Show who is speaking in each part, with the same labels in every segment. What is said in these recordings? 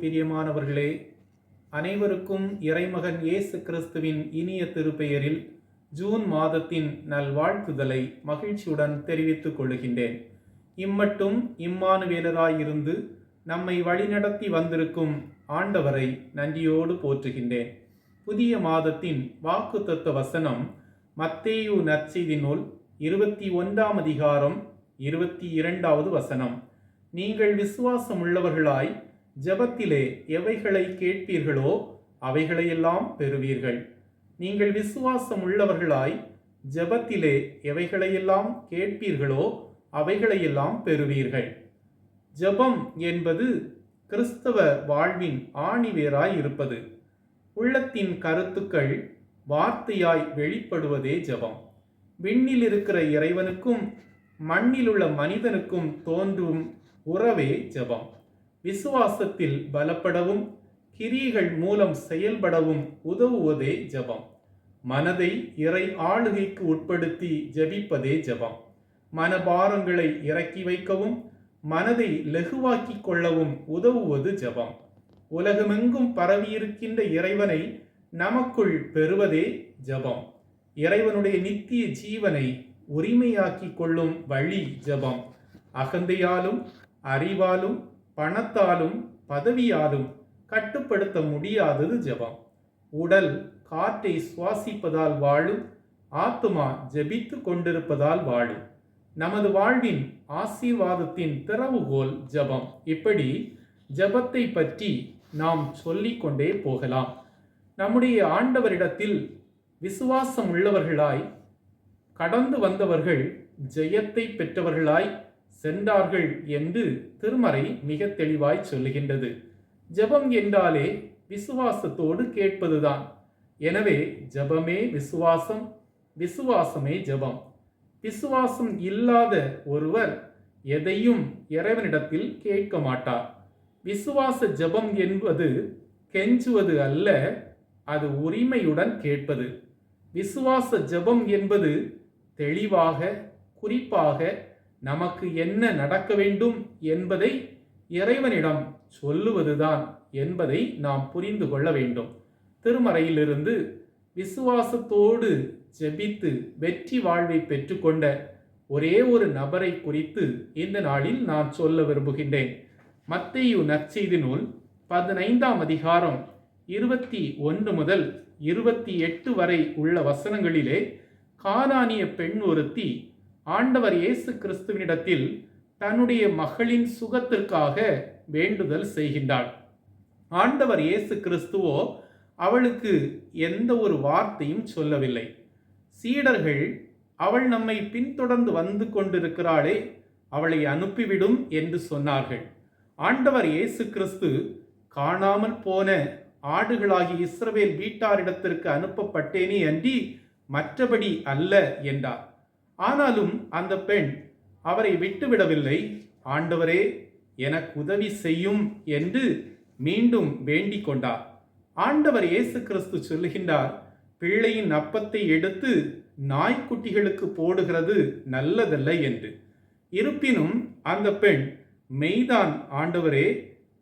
Speaker 1: பிரியமானவர்களே அனைவருக்கும் இறைமகன் இயேசு கிறிஸ்துவின் இனிய திருப்பெயரில் ஜூன் மாதத்தின் நல்வாழ்த்துதலை மகிழ்ச்சியுடன் தெரிவித்துக் கொள்கின்றேன். இம்மட்டும் இம்மானுவேலராயிருந்து நம்மை வழிநடத்தி வந்திருக்கும் ஆண்டவரை நன்றியோடு போற்றுகின்றேன். புதிய மாதத்தின் வாக்குத்தத்த வசனம் மத்தேயு நற்செய்தி நூல் இருபத்தி ஒன்றாம் அதிகாரம் இருபத்தி இரண்டாவது வசனம். நீங்கள் விசுவாசம் உள்ளவர்களாய் ஜெபத்திலே எவைகளை கேட்பீர்களோ அவைகளையெல்லாம் பெறுவீர்கள். நீங்கள் விசுவாசம் உள்ளவர்களாய் ஜெபத்திலே எவைகளையெல்லாம் கேட்பீர்களோ அவைகளையெல்லாம் பெறுவீர்கள். ஜெபம் என்பது கிறிஸ்தவ வாழ்வின் ஆணிவேராய் இருப்பது. உள்ளத்தின் கருத்துக்கள் வார்த்தையாய் வெளிப்படுவதே ஜெபம். விண்ணில் இருக்கிற இறைவனுக்கும் மண்ணிலுள்ள மனிதனுக்கும் தோன்றும் உறவே ஜெபம். விசுவாசத்தில் பலப்படவும் கிரியைகள் மூலம் செயல்படவும் உதவுவதே ஜெபம். மனதை இறை ஆளுகைக்கு உட்படுத்தி ஜெபிப்பதே ஜெபம். மனபாரங்களை இறக்கி வைக்கவும் மனதை லெகுவாக்கிக் கொள்ளவும் உதவுவது ஜெபம். உலகமெங்கும் பரவியிருக்கின்ற இறைவனை நமக்குள் பெறுவதே ஜெபம். இறைவனுடைய நித்திய ஜீவனை உரிமையாக்கிக் கொள்ளும் வழி ஜெபம். அகந்தையாலும் அறிவாலும் பணத்தாலும் பதவியாலும் கட்டுப்படுத்த முடியாதது ஜெபம். உடல் காற்றை சுவாசிப்பதால் வாழும் ஆத்துமா ஜெபித்து கொண்டிருப்பதால் வாழும். நமது வாழ்வின் ஆசீர்வாதத்தின் திறவுகோல் ஜெபம். இப்படி ஜெபத்தை பற்றி நாம் சொல்லிக்கொண்டே போகலாம். நம்முடைய ஆண்டவரிடத்தில் விசுவாசம் உள்ளவர்களாய் கடந்து வந்தவர்கள் ஜெயத்தை பெற்றவர்களாய் சென்றார்கள் என்று திருமறை மிக தெளிவாய் சொல்லுகின்றது. ஜெபம் என்றாலே விசுவாசத்தோடு கேட்பதுதான். எனவே ஜெபமே விசுவாசம் விசுவாசமே ஜெபம். விசுவாசம் இல்லாத ஒருவர் எதையும் இறைவனிடத்தில் கேட்க மாட்டார். விசுவாச ஜெபம் என்பது கெஞ்சுவது அல்ல அது உரிமையுடன் கேட்பது. விசுவாச ஜெபம் என்பது தெளிவாக குறிப்பாக நமக்கு என்ன நடக்க வேண்டும் என்பதை இறைவனிடம் சொல்லுவதுதான் என்பதை நாம் புரிந்து கொள்ள வேண்டும். திருமறையிலிருந்து விசுவாசத்தோடு ஜெபித்து வெற்றி வாழ்வை பெற்றுக்கொண்ட ஒரே ஒரு நபரை குறித்து இந்த நாளில் நான் சொல்ல விரும்புகின்றேன். மத்தையு நற்செய்தி நூல் பதினைந்தாம் அதிகாரம் இருபத்தி ஒன்று முதல் இருபத்தி எட்டு வரை உள்ள வசனங்களிலே கானானிய பெண் ஒருத்தி ஆண்டவர் இயேசு கிறிஸ்துவினிடத்தில் தன்னுடைய மகளின் சுகத்திற்காக வேண்டுதல் செய்கின்றாள் ஆண்டவர் இயேசு கிறிஸ்துவோ அவளுக்கு எந்த ஒரு வார்த்தையும் சொல்லவில்லை. சீடர்கள் அவள் நம்மை பின்தொடர்ந்து வந்து கொண்டிருக்கிறாளே அவளை அனுப்பிவிடும் என்று சொன்னார்கள். ஆண்டவர் இயேசு கிறிஸ்து காணாமல் போன ஆடுகளாகி இஸ்ரவேல் வீட்டாரிடத்திற்கு அனுப்பப்பட்டேனே அன்றி மற்றபடி அல்ல என்றார். ஆனாலும் அந்த பெண் அவரை விட்டுவிடவில்லை. ஆண்டவரே எனக்கு உதவி செய்யும் என்று மீண்டும் வேண்டிக் கொண்டார். ஆண்டவர் இயேசு கிறிஸ்து சொல்லுகின்றார் பிள்ளையின் அப்பத்தை எடுத்து நாய்க்குட்டிகளுக்கு போடுகிறது நல்லதல்ல என்று. இருப்பினும் அந்த பெண் மெய்தான் ஆண்டவரே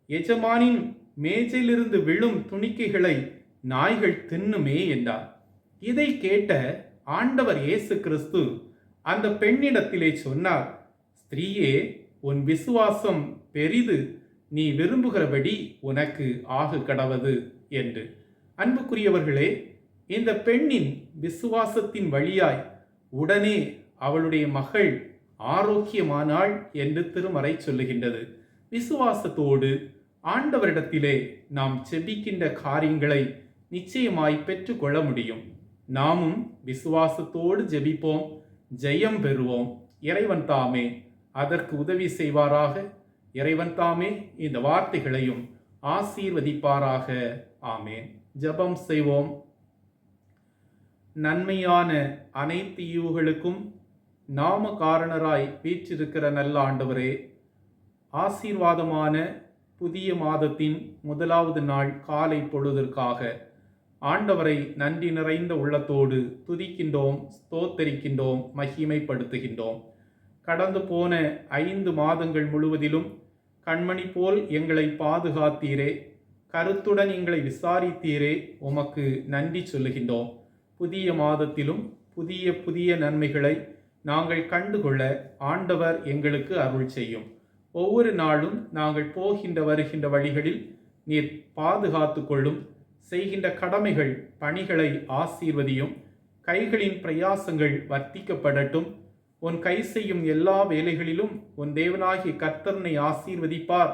Speaker 1: எஜமானின் மேஜையிலிருந்து விழும் துணிக்கைகளை நாய்கள் தின்னுமே என்றார். இதை கேட்ட ஆண்டவர் இயேசு கிறிஸ்து அந்த பெண்ணிடத்திலே சொன்னார் ஸ்திரீயே உன் விசுவாசம் பெரிது நீ விரும்புகிறபடி உனக்கு ஆகு கடவது என்று. அன்புக்குரியவர்களே இந்த பெண்ணின் விசுவாசத்தின் வழியாய் உடனே அவளுடைய மகள் ஆரோக்கியமானாள் என்று திருமறை சொல்லுகின்றது. விசுவாசத்தோடு ஆண்டவரிடத்திலே நாம் செபிக்கின்ற காரியங்களை நிச்சயமாய் பெற்றுக்கொள்ள முடியும். நாமும் விசுவாசத்தோடு ஜெபிப்போம். ஜெயம் பெறுவோம். இறைவன் தாமே அதற்கு உதவி செய்வாராக. இறைவன் தாமே இந்த வார்த்தைகளையும் ஆசீர்வதிப்பாராக. ஆமேன். ஜெபம் செய்வோம். நன்மையான அனைத்து ஈவுகளுக்கும் நாம காரணராய் வீற்றிருக்கிற நல்ல ஆண்டவரே ஆசீர்வாதமான புதிய மாதத்தின் முதலாவது நாள் காலை பொழுதற்காக ஆண்டவரை நன்றி நிறைந்த உள்ளத்தோடு துதிக்கின்றோம் ஸ்தோத்தரிக்கின்றோம் மகிமைப்படுத்துகின்றோம். கடந்து போன ஐந்து மாதங்கள் முழுவதிலும் கண்மணி போல் எங்களை பாதுகாத்தீரே. கருத்துடன் எங்களை விசாரித்தீரே. உமக்கு நன்றி சொல்லுகின்றோம். புதிய மாதத்திலும் புதிய புதிய நன்மைகளை நாங்கள் கண்டுகொள்ள ஆண்டவர் எங்களுக்கு அருள் செய்யும். ஒவ்வொரு நாளும் நாங்கள் போகின்ற வருகின்ற வழிகளில் நீர் பாதுகாத்து கொள்ளும் செய்கின்ற கடமைகள் பணிகளை ஆசீர்வதியும் கைகளின் பிரயாசங்கள் வர்த்திக்கப்படட்டும். உன் கை செய்யும் எல்லா வேலைகளிலும் உன் தேவனாகிய கர்த்தனை ஆசீர்வதிப்பார்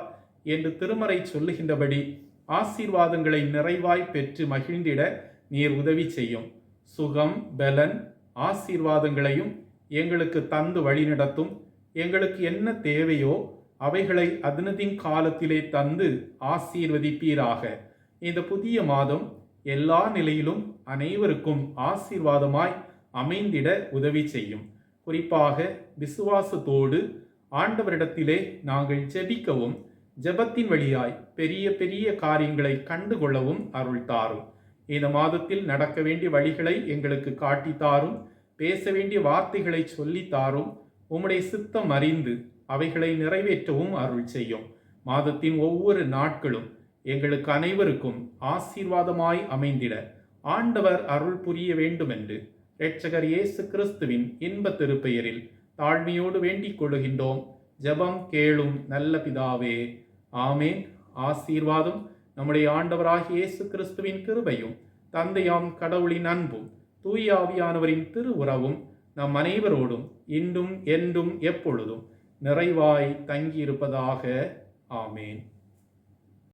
Speaker 1: என்று திருமறை சொல்லுகின்றபடி ஆசீர்வாதங்களை நிறைவாய் பெற்று மகிழ்ந்திட நீர் உதவி செய்யும். சுகம் பலன் ஆசீர்வாதங்களையும் எங்களுக்கு தந்து வழிநடத்தும் எங்களுக்கு என்ன தேவையோ அவைகளை அதனதின் காலத்திலே தந்து ஆசீர்வதிப்பீராக. இந்த புதிய மாதம் எல்லா நிலையிலும் அனைவருக்கும் ஆசீர்வாதமாய் அமைந்திட உதவி செய்யும். குறிப்பாக விசுவாசத்தோடு ஆண்டவரிடத்திலே நாங்கள் ஜெபிக்கவும் ஜெபத்தின் வழியாய் பெரிய பெரிய காரியங்களை கண்டுகொள்ளவும் அருள் தாரும். இந்த மாதத்தில் நடக்க வேண்டிய வழிகளை எங்களுக்கு காட்டி தாரும் பேச வேண்டிய வார்த்தைகளை சொல்லி தாரும் உம்முடைய சித்தம் அறிந்து அவைகளை நிறைவேற்றவும் அருள் செய்யும். மாதத்தின் ஒவ்வொரு நாட்களும் எங்களுக்கு அனைவருக்கும் ஆசீர்வாதமாய் அமைந்திட ஆண்டவர் அருள் புரிய வேண்டுமென்று இரட்சகர் இயேசு கிறிஸ்துவின் இன்ப திருப்பெயரில் தாழ்மையோடு வேண்டிக் கொள்ளுகின்றோம். ஜெபம் கேளும் நல்ல பிதாவே. ஆமேன். ஆசீர்வாதம் நம்முடைய ஆண்டவராகிய இயேசு கிறிஸ்துவின் கிருபையும் தந்தையாம் கடவுளின் அன்பும் தூய ஆவியானவரின் திருவுறவும் நம் அனைவரோடும் இன்றும் என்றும் எப்பொழுதும் நிறைவாய் தங்கியிருப்பதாக. ஆமேன்.